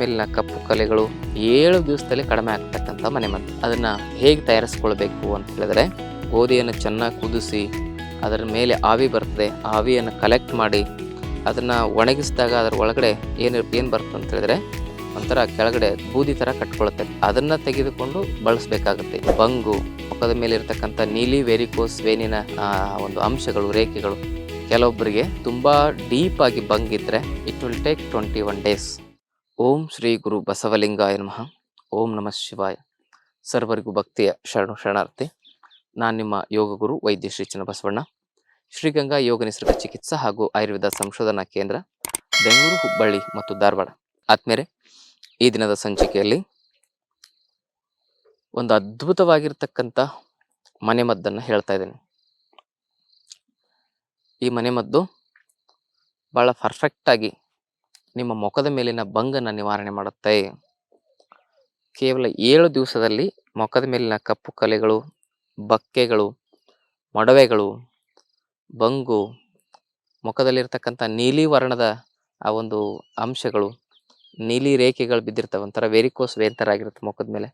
ಮೇಲಿನ ಕಪ್ಪು ಕಲೆಗಳು ಏಳು ದಿವಸದಲ್ಲಿ ಕಡಿಮೆ ಆಗ್ತಕ್ಕಂಥ ಮನೆಮದ್ದು ಅದನ್ನು ಹೇಗೆ ತಯಾರಿಸ್ಕೊಳ್ಬೇಕು ಅಂತ ಹೇಳಿದ್ರೆ, ಗೋಧಿಯನ್ನು ಚೆನ್ನಾಗಿ ಕುದಿಸಿ, ಅದರ ಮೇಲೆ ಆವಿ ಬರ್ತದೆ. ಆವಿಯನ್ನು ಕಲೆಕ್ಟ್ ಮಾಡಿ, ಅದನ್ನು ಒಣಗಿಸಿದಾಗ ಅದರ ಒಳಗಡೆ ಏನು ಏನು ಬರುತ್ತೆ ಅಂತ ಹೇಳಿದ್ರೆ, ಒಂಥರ ಕೆಳಗಡೆ ಬೂದಿ ಥರ ಕಟ್ಕೊಳ್ಳುತ್ತೆ ಅದನ್ನು ತೆಗೆದುಕೊಂಡು ಬಳಸಬೇಕಾಗುತ್ತೆ. ಬಂಗು, ಮುಖದ ಮೇಲೆ ಇರತಕ್ಕಂಥ ನೀಲಿ ವೆರಿಕೋಸ್ ವೇನಿನ ಒಂದು ಅಂಶಗಳು, ರೇಖೆಗಳು. ಕೆಲವೊಬ್ಬರಿಗೆ ತುಂಬ ಡೀಪಾಗಿ ಬಂಗಿದ್ರೆ it will take twenty one days Om Shri ಗುರು ಬಸವಲಿಂಗಾಯ ನಮಃ. ಓಂ ನಮಃ ಶಿವಾಯ. ಸರ್ವರಿಗೂ ಭಕ್ತಿಯ ಶರಣು ಶರಣಾರ್ಥಿ. ನಾನು ನಿಮ್ಮ ಯೋಗ ಗುರು ವೈದ್ಯ ಶ್ರೀ ಬಸವಣ್ಣ ಶ್ರೀಗಂಗಾ ಯೋಗ ನಿಸರ್ಗ ಚಿಕಿತ್ಸಾ ಹಾಗೂ ಆಯುರ್ವೇದ ಸಂಶೋಧನಾ ಕೇಂದ್ರ, ಬೆಂಗಳೂರು, ಹುಬ್ಬಳ್ಳಿ ಮತ್ತು ಧಾರವಾಡ. ಆದ್ಮೇಲೆ ಈ ದಿನದ ಸಂಚಿಕೆಯಲ್ಲಿ ಒಂದು ಅದ್ಭುತವಾಗಿರ್ತಕ್ಕಂಥ ಮನೆಮದ್ದನ್ನು ಹೇಳ್ತಾ ಇದ್ದೇನೆ. ಈ ಮನೆಮದ್ದು ಭಾಳ ಪರ್ಫೆಕ್ಟ್ ಆಗಿ ನಿಮ್ಮ ಮುಖದ ಮೇಲಿನ ಬಂಗನ್ನು ನಿವಾರಣೆ ಮಾಡುತ್ತೆ. ಕೇವಲ ಏಳು ದಿವಸದಲ್ಲಿ ಮುಖದ ಮೇಲಿನ ಕಪ್ಪು ಕಲೆಗಳು, ಬಕ್ಕೆಗಳು, ಮೊಡವೆಗಳು, ಬಂಗು, ಮುಖದಲ್ಲಿರ್ತಕ್ಕಂಥ ನೀಲಿ ವರ್ಣದ ಆ ಒಂದು ಅಂಶಗಳು, ನೀಲಿ ರೇಖೆಗಳು ಬಿದ್ದಿರ್ತವೆ. ಒಂಥರ ವೆರಿಕೋಸ್ ವೇಂತರ ಆಗಿರುತ್ತೆ ಮುಖದ ಮೇಲೆ.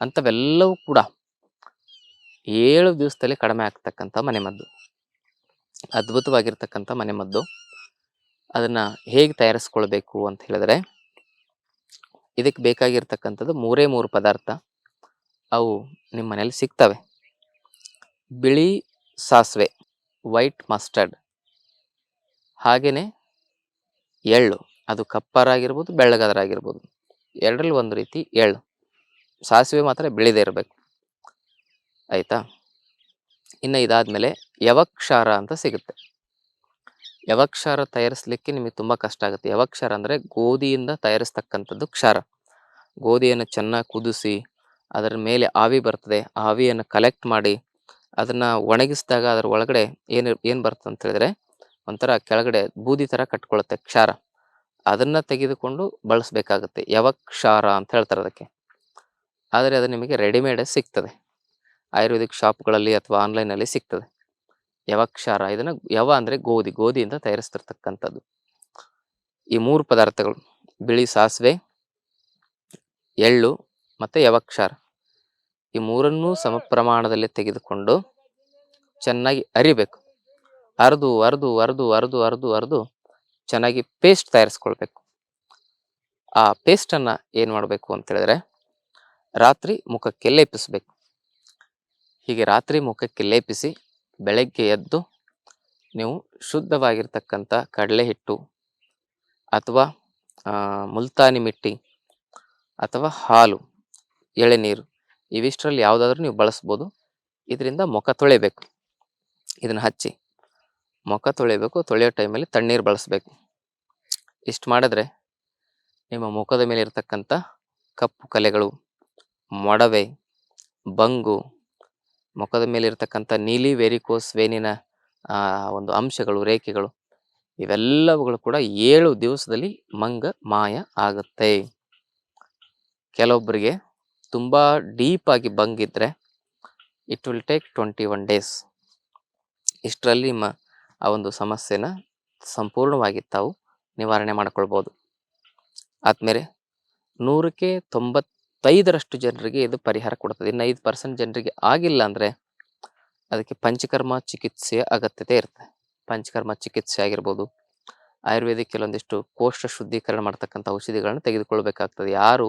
ಅಂಥವೆಲ್ಲವೂ ಕೂಡ ಏಳು ದಿವಸದಲ್ಲಿ ಕಡಿಮೆ ಆಗ್ತಕ್ಕಂಥ ಮನೆಮದ್ದು. ಅದ್ಭುತವಾಗಿರ್ತಕ್ಕಂಥ ಮನೆಮದ್ದು. ಅದನ್ನ ಹೇಗೆ ತಯಾರಿಸ್ಕೊಳ್ಬೇಕು ಅಂತ ಹೇಳಿದ್ರೆ ಇದಕ್ಕೆ ಬೇಕಾಗಿರ್ತಕ್ಕಂಥದ್ದು ಮೂರೇ ಮೂರು ಪದಾರ್ಥ ಅವು ನಿಮ್ಮ ಮನೇಲಿ ಸಿಗ್ತವೆ. ಬಿಳಿ ಸಾಸಿವೆ, ವೈಟ್ ಮಸ್ಟರ್ಡ್ ಹಾಗೆಯೇ ಎಳ್ಳು. ಅದು ಕಪ್ಪರಾಗಿರ್ಬೋದು, ಬೆಳ್ಳಗದರಾಗಿರ್ಬೋದು. ಎರಡರಲ್ಲಿ ಒಂದು ರೀತಿ ಎಳ್ಳು. ಸಾಸಿವೆ ಮಾತ್ರ ಬಿಳಿದೇ ಇರಬೇಕು. ಆಯಿತಾ? ಇನ್ನು ಇದಾದ್ಮೇಲೆ ಯವಕ್ಷಾರ ಅಂತ ಸಿಗುತ್ತೆ. ಯವಕ್ಷಾರ ತಯಾರಿಸಲಿಕ್ಕೆ ನಿಮಗೆ ತುಂಬ ಕಷ್ಟ ಆಗುತ್ತೆ. ಯವಕ್ಷಾರ ಅಂದರೆ ಗೋಧಿಯಿಂದ ತಯಾರಿಸ್ತಕ್ಕಂಥದ್ದು ಕ್ಷಾರ. ಗೋಧಿಯನ್ನು ಚೆನ್ನಾಗಿ ಕುದಿಸಿ, ಅದರ ಮೇಲೆ ಆವಿ ಬರ್ತದೆ. ಆವಿಯನ್ನು ಕಲೆಕ್ಟ್ ಮಾಡಿ, ಅದನ್ನು ಒಣಗಿಸಿದಾಗ ಅದರ ಒಳಗಡೆ ಏನು ಏನು ಬರ್ತದೆ ಅಂತ ಹೇಳಿದ್ರೆ ಒಂಥರ ಕೆಳಗಡೆ ಬೂದಿ ಥರ ಕಟ್ಕೊಳ್ಳುತ್ತೆ ಕ್ಷಾರ. ಅದನ್ನು ತೆಗೆದುಕೊಂಡು ಬಳಸಬೇಕಾಗುತ್ತೆ. ಯವಕ್ಷಾರ ಅಂತ ಹೇಳ್ತಾರೆ ಅದಕ್ಕೆ. ಆದರೆ ಅದು ನಿಮಗೆ ರೆಡಿಮೇಡ್ ಸಿಗ್ತದೆ. ಆಯುರ್ವೇದಿಕ್ ಶಾಪ್ಗಳಲ್ಲಿ ಅಥವಾ ಆನ್ಲೈನಲ್ಲಿ ಸಿಗ್ತದೆ. ಯವಕ್ಷಾರ ಇದನ್ನ ಯವ ಅಂದ್ರೆ ಗೋಧಿ ಗೋಧಿಯಿಂದ ತಯಾರಿಸ್ತಿರ್ತಕ್ಕಂಥದ್ದು. ಈ ಮೂರು ಪದಾರ್ಥಗಳು, ಬಿಳಿ ಸಾಸಿವೆ, ಎಳ್ಳು ಮತ್ತೆ ಯವಕ್ಷಾರ. ಈ ಮೂರನ್ನೂ ಸಮ ಪ್ರಮಾಣದಲ್ಲಿ ತೆಗೆದುಕೊಂಡು ಚೆನ್ನಾಗಿ ಅರಿಬೇಕು. ಅರೆದು, ಅರ್ದು ಅರ್ದು ಅರ್ದು ಅರ್ದು ಅರ್ದು ಚೆನ್ನಾಗಿ ಪೇಸ್ಟ್ ತಯಾರಿಸ್ಕೊಳ್ಬೇಕು. ಆ ಪೇಸ್ಟನ್ನು ಏನು ಮಾಡಬೇಕು ಅಂತ ಹೇಳಿದ್ರೆ ರಾತ್ರಿ ಮುಖಕ್ಕೆ ಲೇಪಿಸಬೇಕು. ಹೀಗೆ ರಾತ್ರಿ ಮುಖಕ್ಕೆ ಲೇಪಿಸಿ ಬೆಳಗ್ಗೆ ಎದ್ದು ನೀವು ಶುದ್ಧವಾಗಿರ್ತಕ್ಕಂಥ ಕಡಲೆ ಹಿಟ್ಟು ಅಥವಾ ಮುಲ್ತಾನಿ ಮಿಟ್ಟಿ ಅಥವಾ ಹಾಲು, ಎಳೆನೀರು ಇವಿಷ್ಟರಲ್ಲಿ ಯಾವುದಾದ್ರೂ ನೀವು ಬಳಸ್ಬೋದು. ಇದರಿಂದ ಮುಖ ತೊಳೆಯಬೇಕು. ಇದನ್ನು ಹಚ್ಚಿ ಮುಖ ತೊಳೆಯಬೇಕು. ತೊಳೆಯೋ ಟೈಮಲ್ಲಿ ತಣ್ಣೀರು ಬಳಸಬೇಕು. ಇಷ್ಟು ಮಾಡಿದ್ರೆ ನಿಮ್ಮ ಮುಖದ ಮೇಲೆ ಇರತಕ್ಕಂಥ ಕಪ್ಪು ಕಲೆಗಳು, ಮೊಡವೆ, ಬಂಗು ಮುಖದ ಮೇಲೆ ಇರತಕ್ಕಂಥ ನೀಲಿ ವೆರಿಕೋಸ್ ವೇನಿನ ಒಂದು ಅಂಶಗಳು, ರೇಖೆಗಳು, ಇವೆಲ್ಲವುಗಳು ಕೂಡ ಏಳು ದಿವಸದಲ್ಲಿ ಮಂಗ, ಮಾಯ ಆಗುತ್ತೆ. ಕೆಲವೊಬ್ಬರಿಗೆ ತುಂಬ ಡೀಪಾಗಿ ಬಂಗಿದ್ರೆ it will take twenty one days ಇಷ್ಟರಲ್ಲಿ ಮ, ಆ ಒಂದು ಸಮಸ್ಯೆನ ಸಂಪೂರ್ಣವಾಗಿ ತಾವು ನಿವಾರಣೆ ಮಾಡಿಕೊಳ್ಬೋದು. ಆದ್ಮೇಲೆ ನೂರಕ್ಕೆ ತೊಂಬತ್ತೈದರಷ್ಟು ಜನರಿಗೆ ಇದು ಪರಿಹಾರ ಕೊಡ್ತದೆ. ಇನ್ನು ಐದು ಪರ್ಸೆಂಟ್ ಜನರಿಗೆ ಆಗಿಲ್ಲ ಅಂದರೆ ಅದಕ್ಕೆ ಪಂಚಕರ್ಮ ಚಿಕಿತ್ಸೆಯ ಅಗತ್ಯತೆ ಇರುತ್ತೆ. ಪಂಚಕರ್ಮ ಚಿಕಿತ್ಸೆ ಆಗಿರ್ಬೋದು. ಆಯುರ್ವೇದಿಕ್ ಕೆಲವೊಂದಿಷ್ಟು ಕೋಶ ಶುದ್ಧೀಕರಣ ಮಾಡ್ತಕ್ಕಂಥ ಔಷಧಿಗಳನ್ನ ತೆಗೆದುಕೊಳ್ಬೇಕಾಗ್ತದೆ. ಯಾರು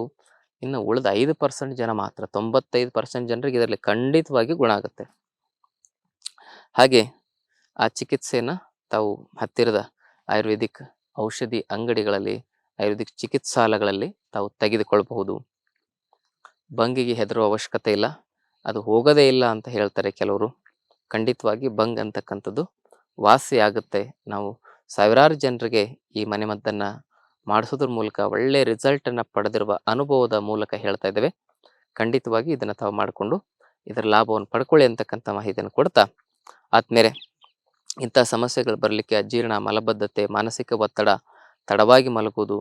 ಇನ್ನು ಉಳಿದ ಐದು ಪರ್ಸೆಂಟ್ ಜನ ಮಾತ್ರ, ತೊಂಬತ್ತೈದು ಪರ್ಸೆಂಟ್ ಜನರಿಗೆ ಇದರಲ್ಲಿ ಖಂಡಿತವಾಗಿ ಗುಣ ಆಗುತ್ತೆ. ಹಾಗೆ ಆ ಚಿಕಿತ್ಸೆಯನ್ನು ತಾವು ಹತ್ತಿರದ ಆಯುರ್ವೇದಿಕ್ ಔಷಧಿ ಅಂಗಡಿಗಳಲ್ಲಿ, ಆಯುರ್ವೇದಿಕ್ ಚಿಕಿತ್ಸಾಲಯಗಳಲ್ಲಿ ತಾವು ತೆಗೆದುಕೊಳ್ಬಹುದು. ಬಂಗಿಗೆ ಹೆದರುವ ಅವಶ್ಯಕತೆ ಇಲ್ಲ. ಅದು ಹೋಗೋದೇ ಇಲ್ಲ ಅಂತ ಹೇಳ್ತಾರೆ ಕೆಲವರು. ಖಂಡಿತವಾಗಿ ಬಂಗ್ ಅಂತಕ್ಕಂಥದ್ದು ವಾಸಿ ಆಗುತ್ತೆ. ನಾವು ಸಾವಿರಾರು ಜನರಿಗೆ ಈ ಮನೆಮದ್ದನ್ನು ಮಾಡಿಸೋದ್ರ ಮೂಲಕ ಒಳ್ಳೆ ರಿಸಲ್ಟನ್ನು ಪಡೆದಿರುವ ಅನುಭವದ ಮೂಲಕ ಹೇಳ್ತಾ ಇದ್ದೇವೆ. ಖಂಡಿತವಾಗಿ ಇದನ್ನು ತಾವು ಮಾಡಿಕೊಂಡು ಇದರ ಲಾಭವನ್ನು ಪಡ್ಕೊಳ್ಳಿ ಅಂತಕ್ಕಂಥ ಮಾಹಿತಿಯನ್ನು ಕೊಡ್ತಾ ಆದ್ಮೇಲೆ ಇಂಥ ಸಮಸ್ಯೆಗಳು ಬರಲಿಕ್ಕೆ ಅಜೀರ್ಣ ಮಲಬದ್ಧತೆ, ಮಾನಸಿಕ ಒತ್ತಡ, ತಡವಾಗಿ ಮಲಗುವುದು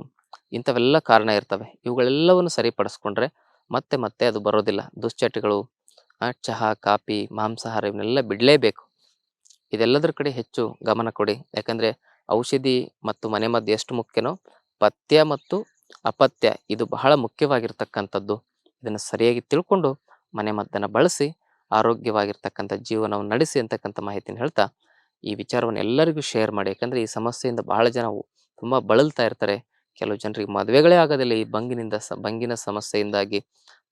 ಇಂಥವೆಲ್ಲ ಕಾರಣ ಇರ್ತವೆ. ಇವುಗಳೆಲ್ಲವನ್ನು ಸರಿಪಡಿಸ್ಕೊಂಡ್ರೆ ಮತ್ತೆ ಮತ್ತೆ ಅದು ಬರೋದಿಲ್ಲ. ದುಶ್ಚಟಗಳು ಚಹಾ, ಕಾಫಿ, ಮಾಂಸಾಹಾರ ಇವನ್ನೆಲ್ಲ ಬಿಡಲೇಬೇಕು. ಇದೆಲ್ಲದರ ಕಡೆ ಹೆಚ್ಚು ಗಮನ ಕೊಡಿ. ಯಾಕಂದರೆ ಔಷಧಿ ಮತ್ತು ಮನೆಮದ್ದು ಎಷ್ಟು ಮುಖ್ಯನೋ ಪಥ್ಯ ಮತ್ತು ಅಪತ್ಯ ಇದು ಬಹಳ ಮುಖ್ಯವಾಗಿರ್ತಕ್ಕಂಥದ್ದು. ಇದನ್ನು ಸರಿಯಾಗಿ ತಿಳ್ಕೊಂಡು ಮನೆ ಮದ್ದನ್ನು ಬಳಸಿ, ಆರೋಗ್ಯವಾಗಿರ್ತಕ್ಕಂಥ ಜೀವನವನ್ನು ನಡೆಸಿ ಅಂತಕ್ಕಂಥ ಮಾಹಿತಿನ ಹೇಳ್ತಾ ಈ ವಿಚಾರವನ್ನು ಎಲ್ಲರಿಗೂ ಶೇರ್ ಮಾಡಿ. ಯಾಕಂದರೆ ಈ ಸಮಸ್ಯೆಯಿಂದ ಬಹಳ ಜನ ತುಂಬ ಬಳಲ್ತಾ ಇರ್ತಾರೆ. ಕೆಲವು ಜನರಿಗೆ ಮದುವೆಗಳೇ ಆಗೋದಿಲ್ಲ. ಈ ಬಂಗಿನಿಂದ ಬಂಗಿನ ಸಮಸ್ಯೆಯಿಂದಾಗಿ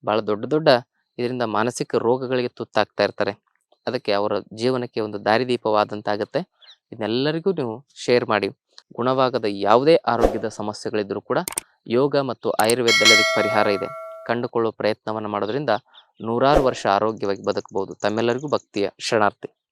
ಬಹಳ ದೊಡ್ಡ ದೊಡ್ಡ ಇದರಿಂದ ಮಾನಸಿಕ ರೋಗಗಳಿಗೆ ತುತ್ತಾಗ್ತಾ ಇರ್ತಾರೆ. ಅದಕ್ಕೆ ಅವರ ಜೀವನಕ್ಕೆ ಒಂದು ದಾರಿದೀಪವಾದಂತಾಗುತ್ತೆ. ಇದನ್ನೆಲ್ಲರಿಗೂ ನೀವು ಶೇರ್ ಮಾಡಿ. ಗುಣವಾಗದ ಯಾವುದೇ ಆರೋಗ್ಯದ ಸಮಸ್ಯೆಗಳಿದ್ದರೂ ಕೂಡ ಯೋಗ ಮತ್ತು ಆಯುರ್ವೇದದಲ್ಲಿ ಅದಕ್ಕೆ ಪರಿಹಾರ ಇದೆ. ಕಂಡುಕೊಳ್ಳುವ ಪ್ರಯತ್ನವನ್ನು ಮಾಡೋದ್ರಿಂದ ನೂರಾರು ವರ್ಷ ಆರೋಗ್ಯವಾಗಿ ಬದುಕಬಹುದು. ತಮ್ಮೆಲ್ಲರಿಗೂ ಭಕ್ತಿಯ ಶರಣಾರ್ಥಿ.